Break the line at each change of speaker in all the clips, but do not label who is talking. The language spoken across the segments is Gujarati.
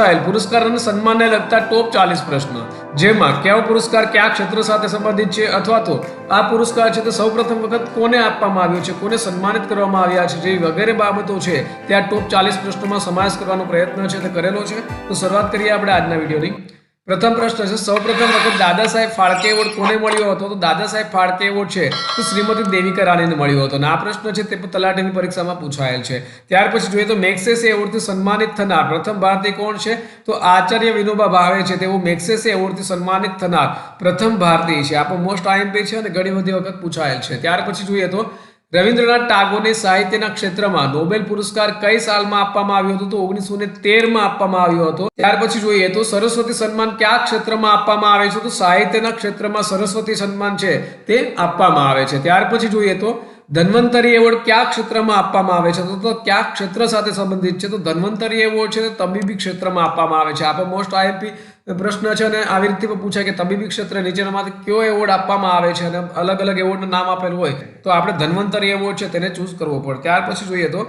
પૂછાયેલ પુરસ્કાર અને સન્માનને લગતા ટોપ ચાલીસ પ્રશ્ન. જેમાં કયો પુરસ્કાર કયા ક્ષેત્ર સાથે સંબંધિત છે અથવા તો આ પુરસ્કાર છે તે સૌપ્રથમ વખત કોને આપવામાં આવ્યો છે? કોને સન્માનિત કરવામાં આવ્યા છે? જેવી વગેરે બાબતો છે. ત્યાં ટોપ ચાલીસ પ્રશ્નોમાં સમાવેશ કરવાનો પ્રયત્ન છે તે કરેલો છે. તો શરૂઆત કરીએ આપણે આજના વિડીયોની. પ્રથમ પ્રશ્ન છે, સૌપ્રથમ વખત દાદા સાહેબ ફાળકે એવોર્ડ કોને મળ્યો હતો? તો દાદા સાહેબ ફાળકે એવોર્ડ છે, તો શ્રીમતી દેવિકા રાણીને મળ્યો હતો. અને આ પ્રશ્ન છે, તે તલાટીની પરીક્ષામાં પૂછાયેલ છે. ત્યાર પછી જોઈએ તો મેક્સેસે એવોર્ડથી સન્માનિત થનાર પ્રથમ ભારતીય કોણ છે? તો આચાર્ય વિનોબા ભાવે છે, તેઓ મેક્સેસે એવોર્ડથી સન્માનિત થનાર પ્રથમ ભારતીય છે. આ મોસ્ટ આઈએમપી છે અને ઘણી બધી વખત પૂછાયેલ છે. ત્યાર પછી જોઈએ તો રવિન્દ્રનાથ ટાગોરને સાહિત્યના ક્ષેત્રમાં નોબેલ પુરસ્કાર કઈ સાલમાં આપવામાં આવ્યો હતો તો ઓગણીસો ને તેરમાં આપવામાં આવ્યો હતો? ત્યાર પછી જોઈએ તો સરસ્વતી સન્માન કયા ક્ષેત્રમાં આપવામાં આવે છે? તો સાહિત્યના ક્ષેત્રમાં સરસ્વતી સન્માન છે તે આપવામાં આવે છે. ત્યાર પછી જોઈએ તો ધન્વંતરી એવોર્ડ કયા ક્ષેત્રમાં આપવામાં આવે છે? તો કયા ક્ષેત્ર સાથે સંબંધિત છે? તો ધન્વંતરી એવોર્ડ છે તબીબી ક્ષેત્રમાં આપવામાં આવે છે. આપણે મોસ્ટ આઈએમપી પ્રશ્ન છે અને આવી રીતે પણ પૂછાય કે તબીબી ક્ષેત્ર નીચેનામાંથી કયો એવોર્ડ આપવામાં આવે છે અને અલગ અલગ એવોર્ડનું નામ આપેલું હોય, તો આપણે ધન્વંતરી એવોર્ડ છે તેને ચૂઝ કરવો પડે. ત્યાર પછી જોઈએ તો,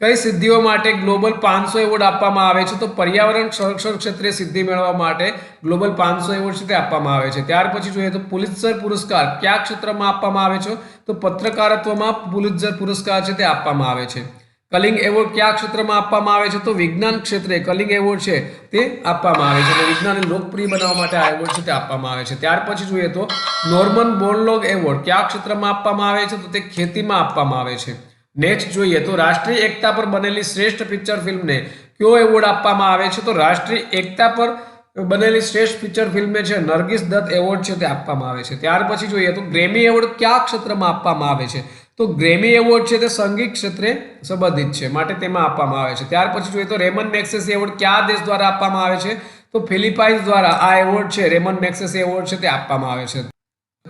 કઈ સિદ્ધિઓ માટે ગ્લોબલ પાંચસો એવોર્ડ આપવામાં આવે છે? તો પર્યાવરણ સંરક્ષણ ક્ષેત્રે સિદ્ધિ મેળવવા માટે ગ્લોબલ પાંચસો એવોર્ડ છે તે આપવામાં આવે છે. ત્યાર પછી જોઈએ તો પુલિત્ઝર પુરસ્કાર કયા ક્ષેત્રમાં આપવામાં આવે છે? તો પત્રકારત્વમાં પુલિત્ઝર પુરસ્કાર છે તે આપવામાં આવે છે. કલિંગ એવોર્ડ કયા ક્ષેત્રમાં આપવામાં આવે છે તો વિજ્ઞાન ક્ષેત્રે કલિંગ એવોર્ડ છે તે આપવામાં આવે છે વિજ્ઞાનને લોકપ્રિય બનાવવા માટે આ એવોર્ડ છે તે આપવામાં આવે છે. ત્યાર પછી જોઈએ તો નોર્મન બોર્નલોગ એવોર્ડ કયા ક્ષેત્રમાં આપવામાં આવે છે તો તે ખેતીમાં આપવામાં આવે છે. નેક્સ્ટ જોઈએ તો રાષ્ટ્રીય એકતા પર બનેલી શ્રેષ્ઠ પિક્ચર ફિલ્મને કયો એવોર્ડ આપવામાં આવે છે તો રાષ્ટ્રીય એકતા પર બનેલી શ્રેષ્ઠ પિક્ચર ફિલ્મે છે નરગીસ દત્ત એવોર્ડ છે તે આપવામાં આવે છે. ત્યાર પછી જોઈએ તો ગ્રેમી એવોર્ડ કયા ક્ષેત્રમાં આપવામાં આવે છે? તો ગ્રેમી એવોર્ડ છે તે સંગીત ક્ષેત્રે સંબંધિત છે, માટે તેમાં આપવામાં આવે છે. ત્યાર પછી જોઈએ તો રેમન મેક્સેસ એવોર્ડ કયા દેશ દ્વારા આપવામાં આવે છે? તો ફિલિપાઇન્સ દ્વારા આ એવોર્ડ છે, રેમન મેક્સેસ એવોર્ડ છે તે આપવામાં આવે છે.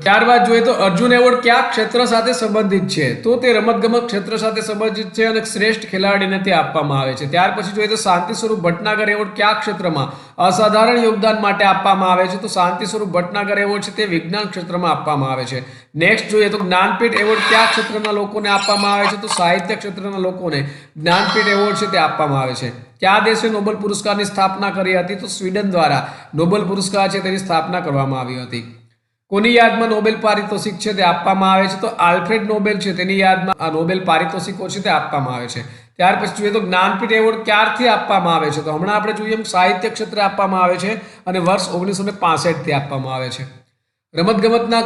ત્યારબાદ જોઈએ તો અર્જુન એવોર્ડ કયા ક્ષેત્ર સાથે સંબંધિત છે? તો તે રમતગમત ક્ષેત્ર સાથે સંબંધિત છે અને શ્રેષ્ઠ ખેલાડીને તે આપવામાં આવે છે. ત્યાર પછી જોઈએ તો શાંતિ સ્વરૂપ ભટનાગર એવોર્ડ કયા ક્ષેત્રમાં અસાધારણ યોગદાન માટે આપવામાં આવે છે? તો શાંતિ સ્વરૂપ ભટનાગર એવોર્ડ છે તે વિજ્ઞાન ક્ષેત્રમાં આપવામાં આવે છે. નેક્સ્ટ જોઈએ તો જ્ઞાનપીઠ એવોર્ડ કયા ક્ષેત્રના લોકોને આપવામાં આવે છે? તો સાહિત્ય ક્ષેત્રના લોકોને જ્ઞાનપીઠ એવોર્ડ છે તે આપવામાં આવે છે. કયા દેશે નોબેલ પુરસ્કારની સ્થાપના કરી હતી? તો સ્વીડન દ્વારા નોબેલ પુરસ્કાર છે તેની સ્થાપના કરવામાં આવી હતી. કોની યાદમાં નોબેલ પારિતોષિક છે તે આપવામાં આવે છે? તો આલ્ફ્રેડ નોબેલ છે તેની યાદમાં આ નોબેલ પારિતોષિકો છે તે આપવામાં આવે છે. ત્યાર પછી જોઈએ તો જ્ઞાનપીઠ એવોર્ડ ક્યારથી આપવામાં આવે છે? તો હમણાં આપણે જોઈએ સાહિત્ય ક્ષેત્રે આપવામાં આવે છે અને વર્ષ ઓગણીસો ને આપવામાં આવે છે. રમતગમતના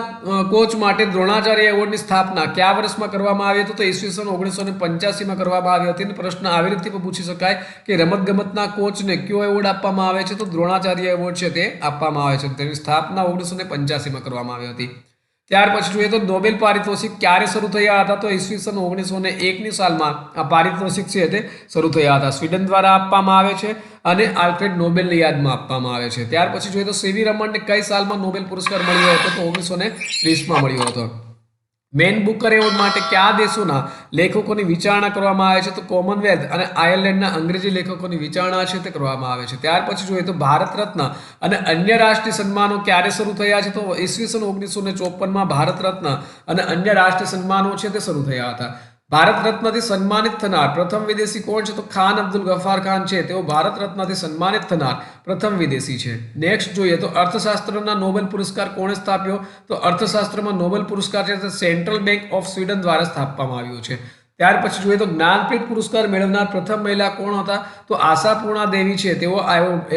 કોચ માટે દ્રોણાચાર્ય એવોર્ડની સ્થાપના કયા વર્ષમાં કરવામાં આવી હતી? તો ઈસવીસન ઓગણીસો ને પંચ્યાસીમાં કરવામાં આવી હતી. અને પ્રશ્ન આવી રીતે પણ પૂછી શકાય કે રમતગમતના કોચને કયો એવોર્ડ આપવામાં આવે છે? તો દ્રોણાચાર્ય એવોર્ડ છે તે આપવામાં આવે છે. તેની સ્થાપના ઓગણીસો ને પંચ્યાસીમાં કરવામાં આવી હતી. ત્યાર પછી જોઈએ તો નોબેલ પારિતોષિક ક્યારે શરૂ થયા હતા? તો ઈસવીસન ઓગણીસો ને એકની સાલમાં આ પારિતોષિક છે તે શરૂ થયા હતા. સ્વીડન દ્વારા આપવામાં આવે છે અને આલ્ફ્રેડ નોબેલની યાદમાં આપવામાં આવે છે. ત્યાર પછી જોઈએ તો સીવી રમણને કઈ સાલમાં નોબેલ પુરસ્કાર મળ્યો હતો? તો ઓગણીસો ને ત્રીસમાં મળ્યો હતો. મેન બુકર એવોર્ડ માટે કયા દેશોના લેખકોની વિચારણા કરવામાં આવે છે તો કોમનવેલ્થ અને આયર્લેન્ડના અંગ્રેજી લેખકોની વિચારણા છે તે કરવામાં આવે છે. ત્યાર પછી જોઈએ તો ભારત રત્ન અને અન્ય રાષ્ટ્રીય સન્માનો ક્યારે શરૂ થયા છે તો ઈસવીસન ઓગણીસો ચોપનમાં ભારત રત્ન અને અન્ય રાષ્ટ્રીય સન્માનો છે તે શરૂ થયા હતા. ભારત રત્નથી સન્માનિત થનાર પ્રથમ વિદેશી કોણ છે? તો ખાન અબ્દુલ ગફાર ખાન છે. તેઓ ભારત રત્નથી સન્માનિત થનાર પ્રથમ વિદેશી છે. નેક્સ્ટ જોઈએ તો અર્થશાસ્ત્રના નોબેલ પુરસ્કાર કોણે સ્થાપ્યો? તો અર્થશાસ્ત્રમાં નોબેલ પુરસ્કાર છે તે સેન્ટ્રલ બેંક ઓફ સ્વીડન દ્વારા સ્થાપવામાં આવ્યો છે. ત્યાર પછી જોઈએ તો જ્ઞાનપીઠ પુરસ્કાર મેળવનાર પ્રથમ મહિલા કોણ હતા? તો આશાપૂર્ણા દેવી છે. તેઓ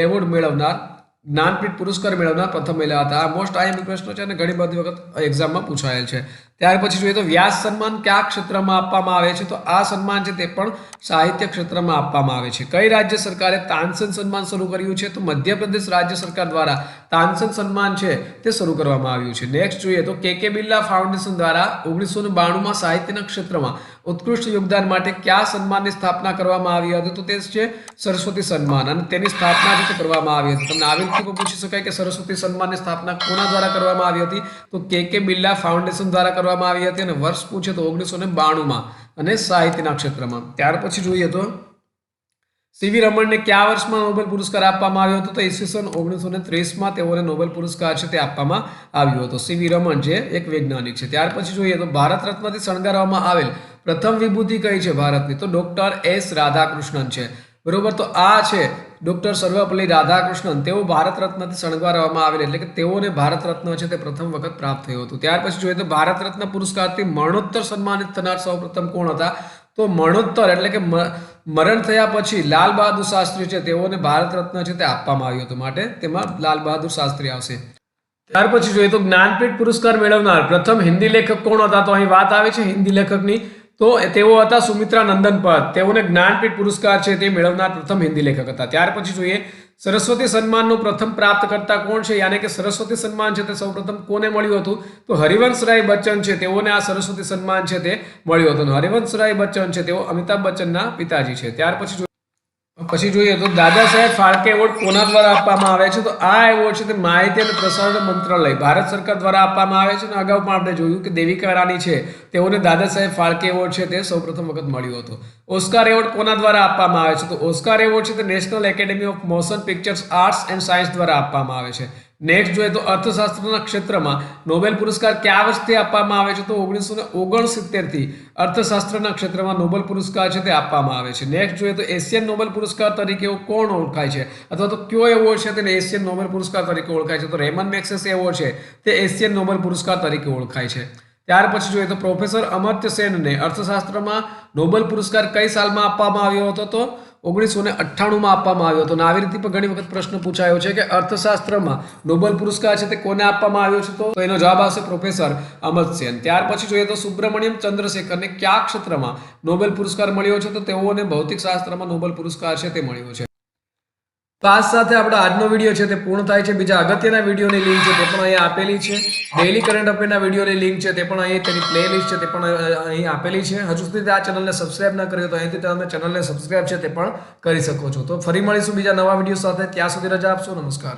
એવોર્ડ મેળવનાર, જ્ઞાનપીઠ પુરસ્કાર મેળવનાર પ્રથમ મહિલા હતા. આ મોસ્ટ આઈએમપી પ્રશ્નો છે અને ઘણી બધી વખત એક્ઝામમાં પૂછાયેલ છે. ત્યાર પછી જોઈએ તો વ્યાસ સન્માન કયા ક્ષેત્રમાં આપવામાં આવે છે? તો આ સન્માન છે તે પણ સાહિત્ય ક્ષેત્રમાં આપવામાં આવે છે. કઈ રાજ્ય સરકારે તાનસેન સન્માન શરૂ કર્યું છે? તો મધ્યપ્રદેશ રાજ્ય સરકાર દ્વારા તાનસેન સન્માન છે તે શરૂ કરવામાં આવ્યું છે. નેક્સ્ટ જોઈએ તો કે કે બિરલા ફાઉન્ડેશન દ્વારા ઓગણીસો ને સાહિત્યના ક્ષેત્રમાં ઉત્કૃષ્ટ યોગદાન માટે કયા સન્માનની સ્થાપના કરવામાં આવી હતી? તો તે છે સરસ્વતી સન્માન અને તેની સ્થાપના જે કરવામાં આવી હતી. તમને આવી રીતે પૂછી શકાય કે સરસ્વતી સન્માનની સ્થાપના કોના દ્વારા કરવામાં આવી હતી? તો કે કે બિરલા ફાઉન્ડેશન દ્વારા કરવામાં આવી હતી અને વર્ષ પૂછે તો ઓગણીસો ને બાણુંમાં અને સાહિત્યના ક્ષેત્રમાં. ત્યાર પછી જોઈએ તો સીવી રમણને કયા વર્ષમાં નોબેલ પુરસ્કાર આપવામાં આવ્યો હતો? તો ઈસવીસન ઓગણીસો ને ત્રીસમાં તેઓને નોબેલ પુરસ્કાર છે તે આપવામાં આવ્યો હતો. સીવી રમણ જે એક વૈજ્ઞાનિક છે. ત્યાર પછી જોઈએ તો ભારત રત્નથી શણગારવામાં આવેલ પ્રથમ વિભૂતિ કઈ છે ભારતની? તો ડોક્ટર એસ રાધાકૃષ્ણન છે. બરોબર? તો આ છે ડોક્ટર સર્વપલ્લી રાધાકૃષ્ણન, તેઓ ભારત રત્નથી શણગારવામાં આવેલ એટલે કે તેઓને ભારત રત્ન છે તે પ્રથમ વખત પ્રાપ્ત થયું હતું. ત્યાર પછી જોઈએ તો ભારત રત્ન પુરસ્કારથી મરણોત્તર સન્માનિત થનાર સૌપ્રથમ કોણ હતા? તો મરણોત્તર એટલે કે મરણ થયા પછી લાલ બહાદુર શાસ્ત્રી છે તેઓને ભારત રત્ન છે તે આપવામાં આવ્યું હતું માટે તેમાં લાલ બહાદુર શાસ્ત્રી આવશે. ત્યાર પછી જોઈએ તો જ્ઞાનપીઠ પુરસ્કાર મેળવનાર પ્રથમ હિન્દી લેખક કોણ હતા? તો અહીં વાત આવે છે હિન્દી લેખકની તો તેઓ હતા સુમિત્રા નંદન પદ. તેઓને જ્ઞાનપીઠ પુરસ્કાર છે તે મેળવનાર પ્રથમ હિન્દી લેખક હતા. ત્યાર પછી જોઈએ, સરસ્વતી સન્માનનું પ્રથમ પ્રાપ્ત કરતા કોણ છે? યાની કે સરસ્વતી સન્માન છે તે સૌપ્રથમ કોને મળ્યું હતું? તો હરિવંશરાય બચ્ચન છે, તેઓને આ સરસ્વતી સન્માન છે તે મળ્યું હતું. હરિવંશરાય બચ્ચન છે, તેઓ અમિતાભ બચ્ચનના પિતાજી છે. ત્યાર પછી પછી જોઈએ તો દાદા સાહેબ ફાળકે એવોર્ડ કોના દ્વારા આપવામાં આવે છે? તો આ એવોર્ડ છે તે માહિતી અને પ્રસારણ મંત્રાલય, ભારત સરકાર દ્વારા આપવામાં આવે છે અને અગાઉ પણ આપણે જોયું કે દેવિકા રાની છે, તેઓને દાદા સાહેબ ફાળકે એવોર્ડ છે તે સૌપ્રથમ વખત મળ્યો હતો. ઓસ્કાર એવોર્ડ કોના દ્વારા આપવામાં આવે છે? તો ઓસ્કાર એવોર્ડ છે તે national academy of motion pictures, arts and science દ્વારા આપવામાં આવે છે. નેક્સ્ટ જોઈએ તો અર્થશાસ્ત્રના ક્ષેત્રમાં નોબેલ પુરસ્કાર કયા વર્ષથી આપવામાં આવે છે? તો ઓગણીસો ને ઓગણસિત્તેરથી અર્થશાસ્ત્રના ક્ષેત્રમાં નોબેલ પુરસ્કાર છે તે આપવામાં આવે છે. નેક્સ્ટ જોઈએ તો એશિયન નોબેલ પુરસ્કાર તરીકે કોણ ઓળખાય છે? અથવા તો કયો એવોર્ડ છે તેને એશિયન નોબેલ પુરસ્કાર તરીકે ઓળખાય છે? તો રેમન મેક્સેસ એવોર્ડ છે તે એશિયન નોબેલ પુરસ્કાર તરીકે ઓળખાય છે. ત્યાર પછી જોઈએ તો પ્રોફેસર અમર્ત્ય સેનને અર્થશાસ્ત્રમાં નોબેલ પુરસ્કાર કઈ સાલમાં આપવામાં આવ્યો હતો? તો ઓગણીસો ને અઠ્ઠાણુંમાં આપવામાં આવ્યો હતો. અને આવી રીતે પણ ઘણી વખત પ્રશ્ન પૂછાયો છે કે અર્થશાસ્ત્રમાં નોબેલ પુરસ્કાર છે તે કોને આપવામાં આવ્યો છે? તો એનો જવાબ આવશે પ્રોફેસર અમર્ત્ય ત્યાર પછી જોઈએ તો સુબ્રમણ્યમ ચંદ્રશેખરને કયા ક્ષેત્રમાં નોબેલ પુરસ્કાર મળ્યો છે? તો તેઓને ભૌતિક શાસ્ત્રમાં નોબેલ પુરસ્કાર છે તે મળ્યો છે. તો આ સાથે આપણો આજનો વીડિયો છે તે પૂર્ણ થાય છે. બીજા અગત્યના વિડીયોની લિંક છે તે પણ અહીંયા આપેલી છે. ડેલી કરંટ અફેરના વિડીયોની લિંક છે તે પણ અહીં તેની પ્લે લિસ્ટ છે તે પણ અહીં આપેલી છે. હજુ સુધી આ ચેનલને સબસ્ક્રાઇબ ના કર્યો તો અહીંથી તમે ચેનલને સબસ્ક્રાઇબ છે તે પણ કરી શકો છો. તો ફરી મળીશું બીજા નવા વીડિયો સાથે. ત્યાં સુધી રજા આપશો. નમસ્કાર.